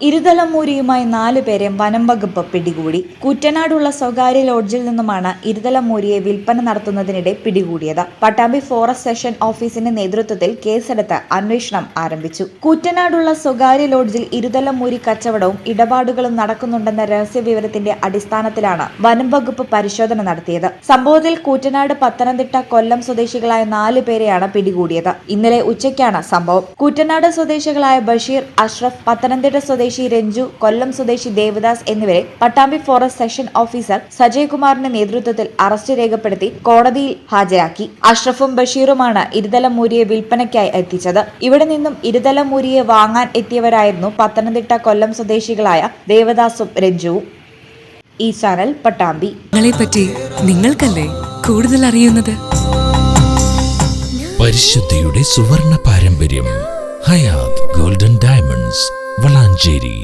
ഇരുതലമൂരിയുമായി നാലു പേരെ വനം വകുപ്പ് പിടികൂടി. കുറ്റനാടുള്ള സ്വകാര്യ ലോഡ്ജിൽ നിന്നുമാണ് ഇരുതലമൂരിയെ വിൽപ്പന നടത്തുന്നതിനിടെ പിടികൂടിയത്. പട്ടാമ്പി ഫോറസ്റ്റ് സെഷൻ ഓഫീസിന്റെ നേതൃത്വത്തിൽ കേസെടുത്ത് അന്വേഷണം ആരംഭിച്ചു. കുറ്റനാടുള്ള സ്വകാര്യ ലോഡ്ജിൽ ഇരുതലമൂരി കച്ചവടവും ഇടപാടുകളും നടക്കുന്നുണ്ടെന്ന രഹസ്യ വിവരത്തിന്റെ അടിസ്ഥാനത്തിലാണ് വനം വകുപ്പ് പരിശോധന നടത്തിയത്. സംഭവത്തിൽ കൂറ്റനാട് പത്തനംതിട്ട കൊല്ലം സ്വദേശികളായ നാലു പേരെയാണ് പിടികൂടിയത്. ഇന്നലെ ഉച്ചയ്ക്കാണ് സംഭവം. കൂറ്റനാട് സ്വദേശികളായ ബഷീർ അഷ്റഫ് പത്തനംതിട്ട സ്വദേശി രഞ്ജു കൊല്ലം സ്വദേശി ദേവദാസ് എന്നിവരെ Pattambi forest section officer Sajay കുമാറിന്റെ നേതൃത്വത്തിൽ അറസ്റ്റ് രേഖപ്പെടുത്തി കോടതിയിൽ ഹാജരാക്കി. അഷ്റഫും ബഷീറുമാണ് ഇരുതലമൂരിയെ വിൽപ്പനയ്ക്കായി എത്തിച്ചത്. ഇവിടെ നിന്നും ഇരുതലമൂരിയെ വാങ്ങാൻ എത്തിയവരായിരുന്നു പത്തനംതിട്ട കൊല്ലം സ്വദേശികളായ ദേവദാസും രഞ്ജുവും. ഈ ചാനൽ പട്ടാമ്പി. പറ്റി നിങ്ങൾക്കല്ലേ കൂടുതൽ അറിയുന്നത്? പരിശുദ്ധിയുടെ സുവർണ പാരമ്പര്യം ഹയാത് ഗോൾഡൻ ഡയമണ്ട്സ് വളാഞ്ചേരി